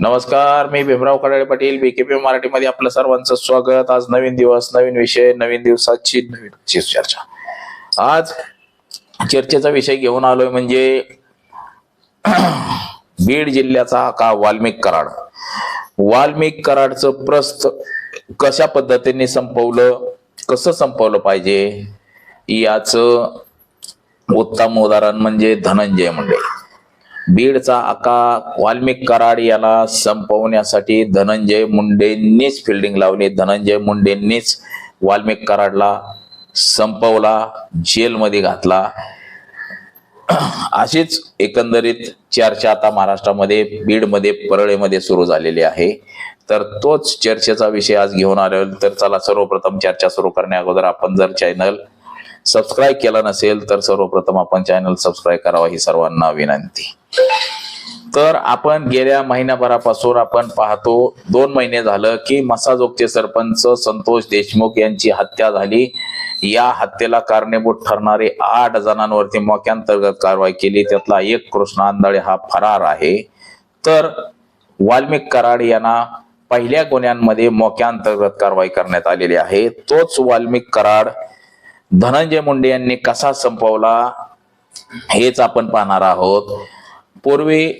नमस्कार मी भीमराव कडाळे पाटील बीकेपी मराठीमध्ये आपलं सर्वांचं स्वागत. आज नवीन दिवस नवीन विषय नवीन दिवसाची नवीन ची चर्चा. आज चर्चेचा विषय घेऊन आलोय म्हणजे बीड जिल्ह्याचा का वाल्मिक कराड. वाल्मिक कराडचं प्रस्त कशा पद्धतीने संपवलं कसं संपवलं पाहिजे? याच उत्तम उदाहरण म्हणजे धनंजय मुंडे. बीडचा आका वाल्मिक कराड याला संपवण्यासाठी धनंजय मुंडेंनीच फिल्डिंग लावली. धनंजय मुंडेंनीच वाल्मिक कराडला संपवला जेलमध्ये घातला. अशीच एकंदरीत चर्चा आता महाराष्ट्रामध्ये बीडमध्ये परळेमध्ये सुरू झालेली आहे. तर तोच चर्चेचा विषय आज घेऊन आलो. तर चला सर्वप्रथम चर्चा सुरू करण्या अगोदर आपण जर चॅनल सबस्क्राईब केला नसेल तर सर्वप्रथम आपण चॅनल सबस्क्राईब करावा ही सर्वांना विनंती. तर आपण गेल्या महिन्याभरापासून आपण पाहतो दोन महिने झालं की मसाजोगचे सरपंच संतोष देशमुख यांची हत्या झाली. या हत्येला कारणीभूत ठरणारे आठ जणांवरती मोक्यांतर्गत कारवाई केली. त्यातला एक कृष्ण आंधळे हा फरार आहे. तर वाल्मिक कराड यांना पहिल्या गुन्ह्यांमध्ये मोक्यांतर्गत कारवाई करण्यात आलेली आहे. तोच वाल्मिक कराड धनंजय मुंडे यांनी कसा संपवला हेच आपण पाहणार आहोत. पूर्वी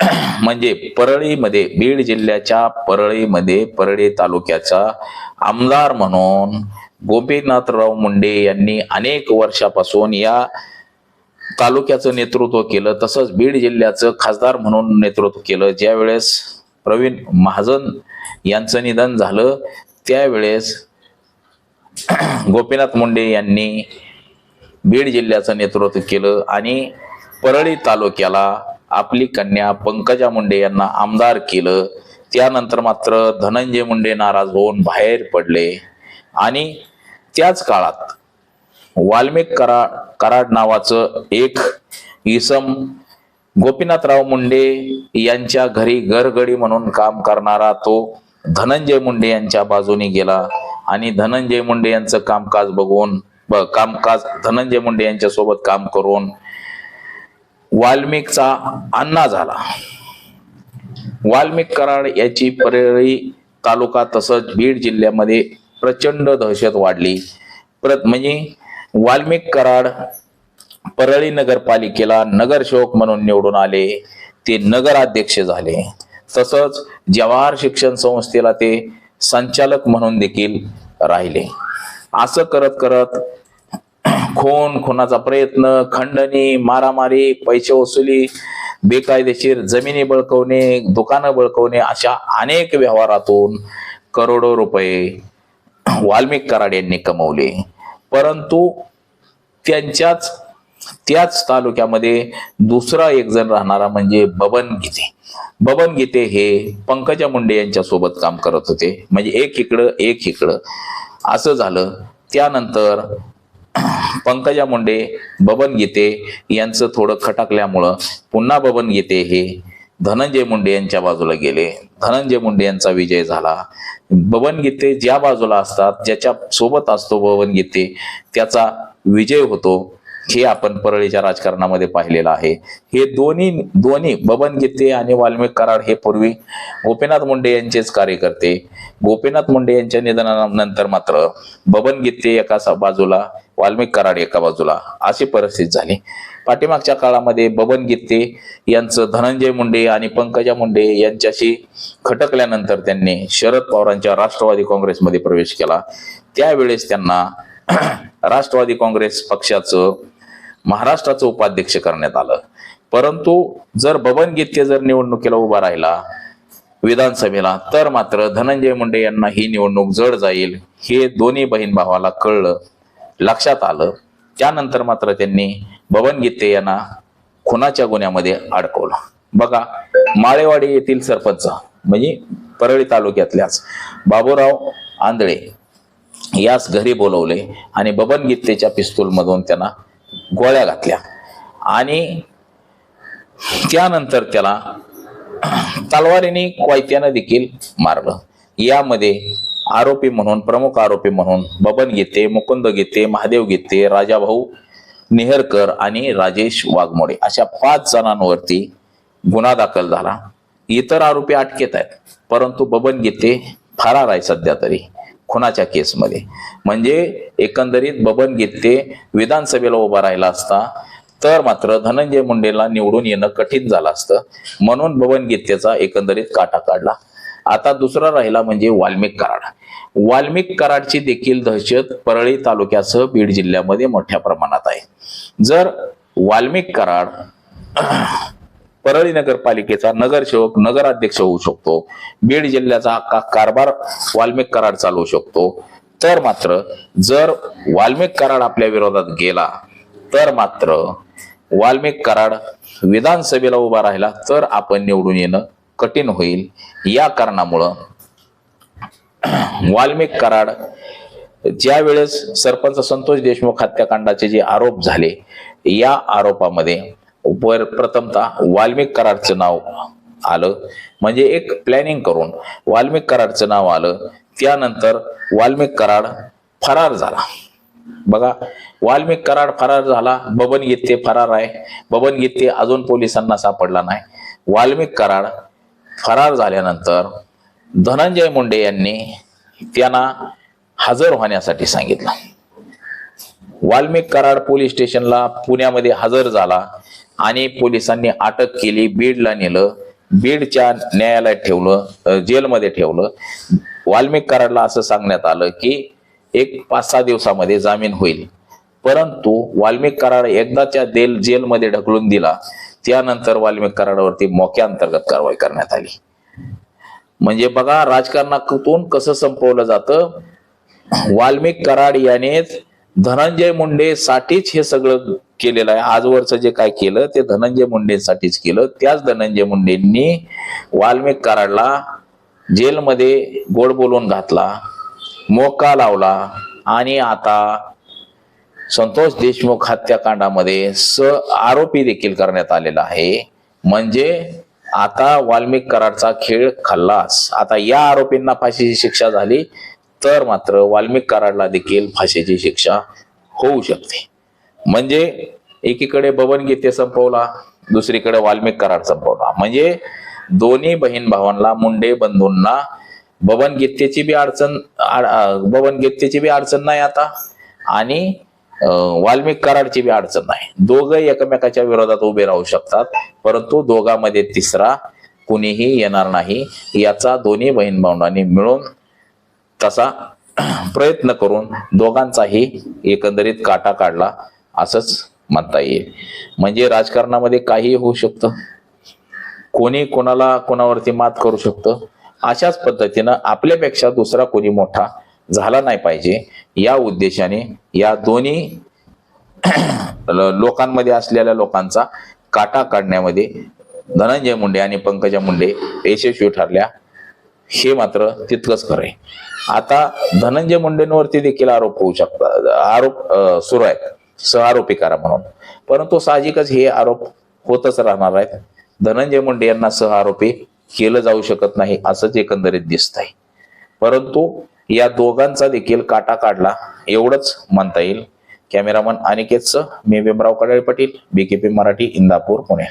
म्हणजे परळीमध्ये बीड जिल्ह्याच्या परळीमध्ये परळी तालुक्याचा आमदार म्हणून गोपीनाथराव मुंडे यांनी अनेक वर्षापासून या तालुक्याचं नेतृत्व केलं तसंच बीड जिल्ह्याचं खासदार म्हणून नेतृत्व केलं. ज्यावेळेस प्रवीण महाजन यांचं निधन झालं त्यावेळेस गोपीनाथ मुंडे यांनी बीड जिल्ह्याचं नेतृत्व केलं आणि परळी तालुक्याला आपली कन्या पंकजा मुंडे यांना आमदार केलं. त्यानंतर मात्र धनंजय मुंडे नाराज होऊन बाहेर पडले. आणि त्याच काळात वाल्मिक करा कराड नावाचं एक इसम गोपीनाथराव मुंडे यांच्या घरी घरगडी म्हणून काम करणारा तो धनंजय मुंडे यांच्या बाजूने गेला. आणि धनंजय मुंडे यांचं कामकाज बघून कामकाज धनंजय मुंडे यांच्या सोबत काम करून वाल्मिकचा अण्णा झाला. वाल्मिक कराड याची परळी तालुका तसंच बीड जिल्ह्यामध्ये प्रचंड दहशत वाढली. परत म्हणजे वाल्मिक कराड परळी नगरपालिकेला नगरसेवक म्हणून निवडून आले. ते नगराध्यक्ष झाले. तसंच जवाहर शिक्षण संस्थेला ते संचालक म्हणून देखील राहिले. असं करत करत खून खुनाचा प्रयत्न खंडणी मारामारी पैसे वसुली बेकायदेशीर जमिनी बळकवणे दुकानं बळकवणे अशा अनेक व्यवहारातून करोडो रुपये वाल्मिक कराड यांनी कमवले. परंतु त्यांच्याच त्याच तालुक्यामध्ये दुसरा एक जण राहणारा म्हणजे बबन गीते. बबन गीते हे पंकजा मुंडे यांच्या सोबत काम करत होते. म्हणजे एक इकडं एक इकडं. असं झालं. त्यानंतर पंकजा मुंडे बबन गीते यांचं थोडं खटकल्यामुळं पुन्हा बबन गीते हे धनंजय मुंडे यांच्या बाजूला गेले. धनंजय मुंडे यांचा विजय झाला. बबन गीते ज्या बाजूला असतात ज्याच्या सोबत असतो बबन गीते त्याचा विजय होतो. हे आपण परळीच्या राजकारणामध्ये पाहिलेलं आहे. हे दोन्ही दोन्ही बबन गीते आणि वाल्मिक कराड हे पूर्वी गोपीनाथ मुंडे यांचेच कार्यकर्ते. गोपीनाथ मुंडे यांच्या निधनानंतर मात्र बबन गीते एका सा- बाजूला वाल्मिक कराड एका बाजूला अशी परिस्थिती झाली. पाठीमागच्या काळामध्ये बबन गीते यांचं धनंजय मुंडे आणि पंकजा मुंडे यांच्याशी खटकल्यानंतर त्यांनी शरद पवारांच्या राष्ट्रवादी काँग्रेसमध्ये प्रवेश केला. त्यावेळेस त्यांना राष्ट्रवादी काँग्रेस पक्षाचं महाराष्ट्राचं उपाध्यक्ष करण्यात आलं. परंतु जर बबन गीते जर निवडणुकीला उभा राहिला विधानसभेला तर मात्र धनंजय मुंडे यांना ही निवडणूक जड जाईल हे दोन्ही बहीण भावाला कळलं लक्षात आलं. त्यानंतर मात्र त्यांनी बबन गीते यांना खुनाच्या गुन्ह्यामध्ये अडकवलं. बघा माळेवाडी येथील सरपंच म्हणजे परळी तालुक्यातल्याच बाबूराव आंधळे यास घरी बोलवले आणि बबन गीतेच्या पिस्तूल मधून त्यांना गोळ्या घातल्या. आणि त्यानंतर त्याला तलवारीने क्वायत्यानं देखील मारलं. यामध्ये आरोपी म्हणून प्रमुख आरोपी म्हणून बबन गीते मुकुंद गीते महादेव गीते राजाभाऊ नेहरकर आणि राजेश वाघमोडे अशा पाच जणांवरती गुन्हा दाखल झाला. इतर आरोपी अटकेत आहेत परंतु बबन गीते फरार आहे सध्या तरी. खुनाच्या केसमध्ये. म्हणजे एकंदरीत बबन गीते विधानसभेला उभा राहिला असता तर मात्र धनंजय मुंडेला निवडून येणं कठीण झालं असतं. म्हणून बबन गीतेचा एकंदरीत काटा काढला. आता दुसरा राहिला म्हणजे वाल्मिक कराड. वाल्मिक कराडची देखील दहशत परळी तालुक्यासह बीड जिल्ह्यामध्ये मोठ्या प्रमाणात आहे. जर वाल्मिक कराड परळी नगरपालिकेचा नगरसेवक नगराध्यक्ष होऊ शकतो. बीड जिल्ह्याचा का कारभार वाल्मिक कराड चालवू शकतो. तर मात्र जर वाल्मिक कराड आपल्या विरोधात गेला तर मात्र वाल्मिक कराड विधानसभेला उभा राहिला तर आपण निवडून येणं कठीण होईल. या कारणामुळं वाल्मिक कराड ज्या वेळेस सरपंच संतोष देशमुख हत्याकांडाचे जे आरोप झाले या आरोपामध्ये वर प्रथमतः वाल्मिक कराडचं नाव आलं. म्हणजे एक प्लॅनिंग करून वाल्मिक कराडचं नाव आलं. त्यानंतर वाल्मिक कराड फरार झाला. बघा वाल्मिक कराड फरार झाला बबन गीते फरार आहे. बबन गीते अजून पोलिसांना सापडला नाही. वाल्मिक कराड फरार झाल्यानंतर धनंजय मुंडे यांनी त्यांना हजर होण्यासाठी सांगितलं. वाल्मिक कराड पोलीस स्टेशनला पुण्यामध्ये हजर झाला. आणि पोलिसांनी अटक केली बीडला नेलं. बीडच्या न्यायालयात ठेवलं जेलमध्ये ठेवलं. वाल्मिक कराडला असं सांगण्यात आलं की एक पाच सहा दिवसामध्ये जामीन होईल. परंतु वाल्मिक कराड एकदाच्या जेल जेलमध्ये ढकलून दिला. त्यानंतर वाल्मिक कराडावरती मोक्या अंतर्गत कारवाई करण्यात आली. म्हणजे बघा राजकारणातून कसं संपवलं जातं? वाल्मिक कराड यानेच धनंजय मुंडे साठीच हे सगळं केलेलं आहे. आजवरचं जे काय केलं ते धनंजय मुंडेसाठीच केलं. त्याच धनंजय मुंडेंनी वाल्मिक कराडला जेलमध्ये गोड बोलून घातला मोका लावला आणि आता संतोष देशमुख हत्याकांडामध्ये स आरोपी देखील करण्यात आलेला आहे. म्हणजे आता वाल्मिक कराडचा खेळ खल्लास. आता या आरोपींना फाशीची शिक्षा झाली. तर मात्र वाल्मिक कराडला देखील फाशीची शिक्षा होऊ शकते. म्हणजे एकीकडे बबन गीते संपवला दुसरीकडे वाल्मिक कराड संपवला. म्हणजे दोन्ही बहीण भावांना मुंडे बंधूंना बबन गीतेची बी अडचण आड- बबन गीतेची बी अडचण नाही आता. आणि वाल्मिक कराडची बी अडचण नाही. दोघं एकमेकाच्या विरोधात उभे राहू शकतात परंतु दोघांमध्ये तिसरा कुणीही येणार नाही. याचा दोन्ही बहीण भावंडांनी मिळून तसा प्रयत्न करून दोघांचाही एकंदरीत काटा काढला असंच म्हणता येईल. म्हणजे राजकारणामध्ये काही होऊ शकतं. कोणी कोणाला कोणावरती मात करू शकतं. अशाच पद्धतीनं आपल्यापेक्षा दुसरा कोणी मोठा झाला नाही पाहिजे. या उद्देशाने या दोन्ही लोकांमध्ये असलेल्या लोकांचा काटा काढण्यामध्ये धनंजय मुंडे आणि पंकजा मुंडे यशस्वी ठरल्या. हे मात्र तितकंच खरं आहे. आता धनंजय मुंडेंवरती देखील आरोप होऊ शकतात. आरोप सुरू आहेत. सहआरोपी करा म्हणून. परंतु साहजिकच हे आरोप होतच राहणार आहेत. धनंजय मुंडे यांना सहआरोपी केलं जाऊ शकत नाही असंच एकंदरीत दिसत आहे परंतु या दोघांचा देखील काटा काढला एवढंच म्हणता येईल. कॅमेरामन अनिकेतचं मी भीमराव कडाळे पाटील बीकेपी मराठी इंदापूर पुणे.